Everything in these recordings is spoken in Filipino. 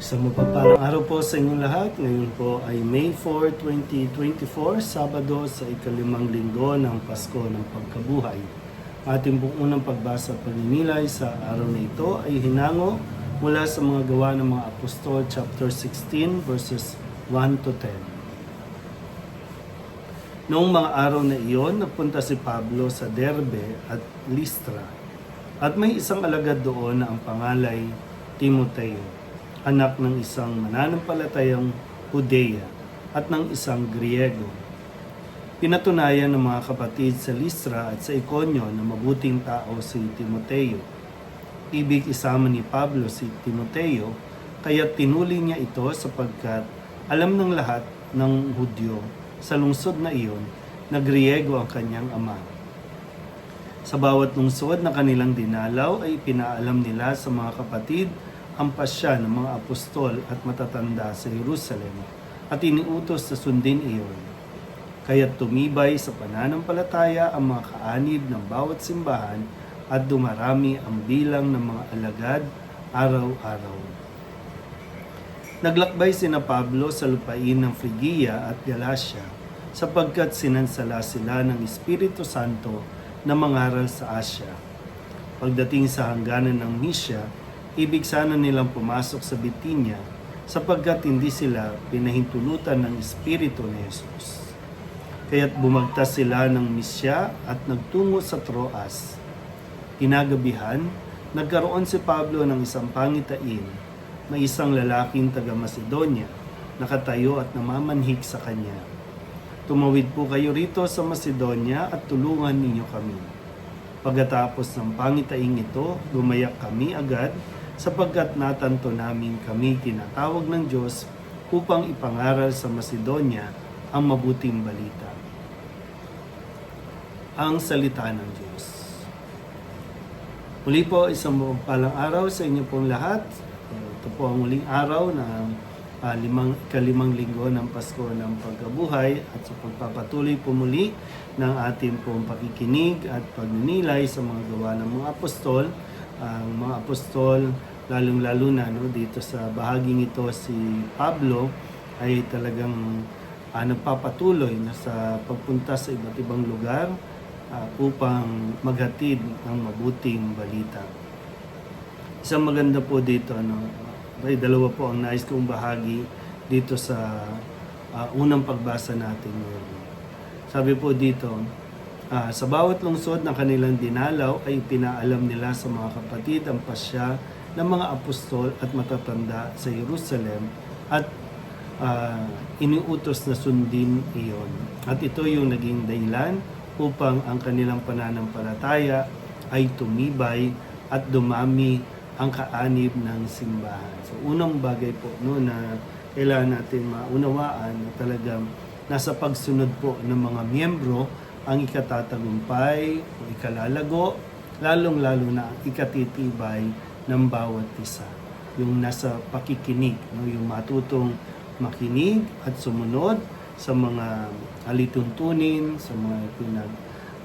Isang mapagpalang araw po sa inyong lahat. Ngayon po ay May 4, 2024, Sabado sa ikalimang linggo ng Pasko ng Pagkabuhay. Ating pong unang pagbasa at pagninilay sa araw na ito ay hinango mula sa mga gawa ng mga apostol, chapter 16, verses 1 to 10. Noong mga araw na iyon, napunta si Pablo sa Derbe at Listra. At may isang alagad doon na ang pangalay Timoteo, anak ng isang mananampalatayang Hudea at ng isang Griego. Pinatunayan ng mga kapatid sa Listra at sa Iconio na mabuting tao si Timoteo. Ibig isama ni Pablo si Timoteo, kaya tinuli niya ito sapagkat alam ng lahat ng Hudyo sa lungsod na iyon na Griego ang kanyang ama. Sa bawat lungsod na kanilang dinalaw ay pinaalam nila sa mga kapatid ang pasya ng mga apostol at matatanda sa Jerusalem at iniutos sa sundin iyon. Kaya tumibay sa pananampalataya ang mga kaanib ng bawat simbahan at dumarami ang bilang ng mga alagad araw-araw. Naglakbay sina Pablo sa lupain ng Frigia at Galacia sapagkat sinansala sila ng Espiritu Santo na mangaral sa Asya. Pagdating sa hangganan ng Misya, ibig sana nilang pumasok sa Bitinya sapagkat hindi sila pinahintulutan ng Espiritu ni Jesus. Kaya't bumagtas sila ng Misya at nagtungo sa Troas. Kinagabihan, nagkaroon si Pablo ng isang pangitain na isang lalaking taga Macedonia, nakatayo at namamanhik sa kanya. Tumawid po kayo rito sa Macedonia at tulungan ninyo kami. Pagkatapos ng pangitaing ito, lumayak kami agad sapagkat natanto namin kami tinatawag ng Diyos upang ipangaral sa Macedonia ang mabuting balita. Ang salita ng Diyos. Muli po, isang palang araw sa inyo pong lahat. Ito po ang muling araw ng ah, limang, kalimang linggo ng Pasko ng Pagkabuhay at sa pagpapatuloy po muli ng ating pong pakikinig at pagninilay sa mga gawa ng mga apostol. Ang mga apostol, lalong-lalo na no, dito sa bahaging ito si Pablo ay talagang ah, nagpapatuloy na sa pagpunta sa iba't ibang lugar ah, upang maghatid ng mabuting balita. Isang maganda po dito, ano, ay dalawa po ang nais kong bahagi dito sa ah, unang pagbasa natin ngayon. Sabi po dito, ah, sa bawat lungsod ng kanilang dinalaw ay pinaalam nila sa mga kapatid ang pasya ng mga apostol at matatanda sa Jerusalem at ah, iniutos na sundin iyon. At ito yung naging dahilan upang ang kanilang pananampalataya ay tumibay at dumami ang kaanib ng simbahan. So unang bagay po no na kailangan natin maunawaan na talagang nasa pagsunod po ng mga miyembro ang ikatatagumpay o ikalalago, lalong-lalo na ikatitibay ng bawat isa. Yung nasa pakikinig, no? yung matutong makinig at sumunod sa mga alituntunin, sa mga pinag,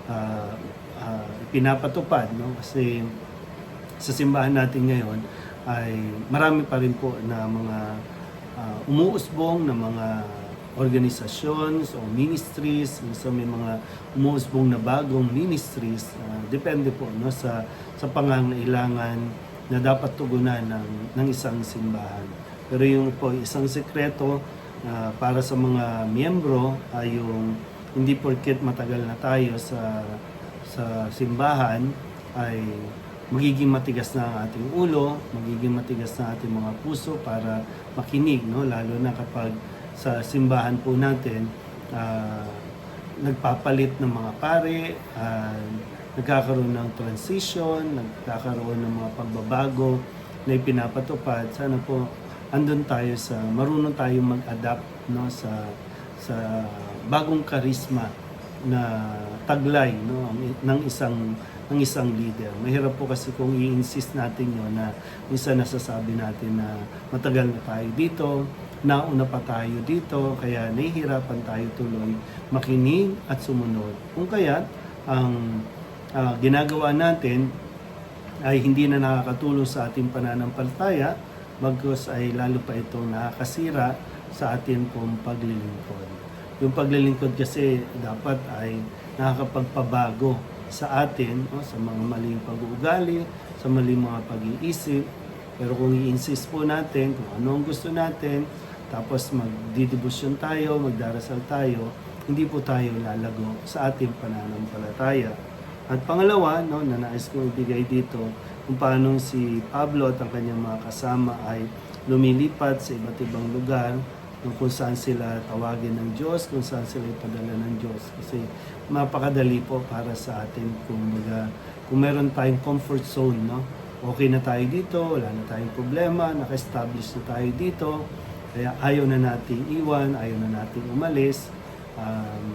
ah, ah, pinapatupad. No? Kasi sa simbahan natin ngayon ay marami pa rin po na mga ah, umuusbong na mga organisations o ministries, minsan may mga umuusbong na bagong ministries, ah, depende po no sa sa pangangailangan na dapat tugunan ng ng isang simbahan. Pero yung po isang sekreto ah, para sa mga miyembro ay yung hindi porket matagal na tayo sa sa simbahan ay magiging matigas na ang ating ulo, magiging matigas na ating mga puso para makinig, no? lalo na kapag sa simbahan po natin, ah, nagpapalit ng mga pare, ah, nagkakaroon ng transition, nagkakaroon ng mga pagbabago na ipinapatupad. Sana po andun tayo sa, marunong tayo mag-adapt no, sa, sa bagong karisma na taglay no ng isang ng isang leader. Mahirap po kasi kung i-insist natin yun na minsan nasasabi natin na matagal na tayo dito, nauna pa tayo dito, kaya nahihirapan tayo tuloy makinig at sumunod. Kung kaya, ang ah, ginagawa natin ay hindi na nakakatulong sa ating pananampalataya, bagkus ay lalo pa itong nakakasira sa atin pong paglilingkod. Yung paglilingkod kasi dapat ay nakakapagpabago sa atin no, sa mga maling pag-uugali, sa maling mga pag-iisip. Pero kung i-insist po natin kung ano ang gusto natin, tapos magdidibusyon tayo, magdarasal tayo, hindi po tayo lalago sa ating pananampalataya. At pangalawa, no, na nais kong ibigay dito, kung paano si Pablo at ang kanyang mga kasama ay lumilipat sa iba't ibang lugar kung saan sila tawagin ng Diyos, kung saan sila ipadala ng Diyos. Kasi mapakadali po para sa atin kung baga, kung meron tayong comfort zone, no? okay na tayo dito, wala na tayong problema, naka-establish na tayo dito, kaya ayaw na nating iwan, ayaw na nating umalis. Um,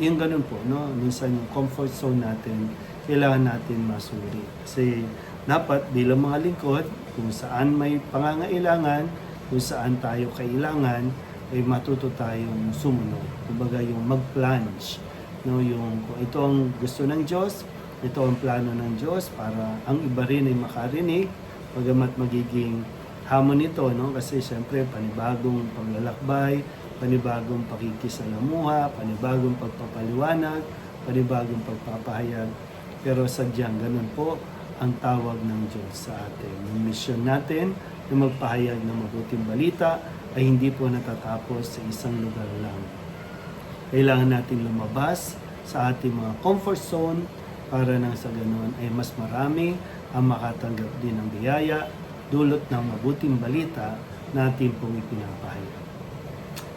yung ganun po, no? Minsan yung comfort zone natin, kailangan natin masuri. Kasi dapat bilang mga lingkod, kung saan may pangangailangan, kung saan tayo kailangan, ay matuto tayong sumunod. Kumbaga yung mag-plunge. No? Yung, kung ito ang gusto ng Diyos, ito ang plano ng Diyos para ang iba rin ay makarinig, bagamat magiging hamon ito, no? Kasi siyempre, panibagong paglalakbay, panibagong pakikisalamuha, panibagong pagpapaliwanag, panibagong pagpapahayag. Pero sadyang ganun po ang tawag ng Diyos sa atin. Yung mission natin na magpahayag ng mabuting balita ay hindi po natatapos sa isang lugar lang. Kailangan natin lumabas sa ating mga comfort zone para nang sa ganun ay mas marami ang makatanggap din ng biyaya dulot ng mabuting balita na ating pong ipinapahayag.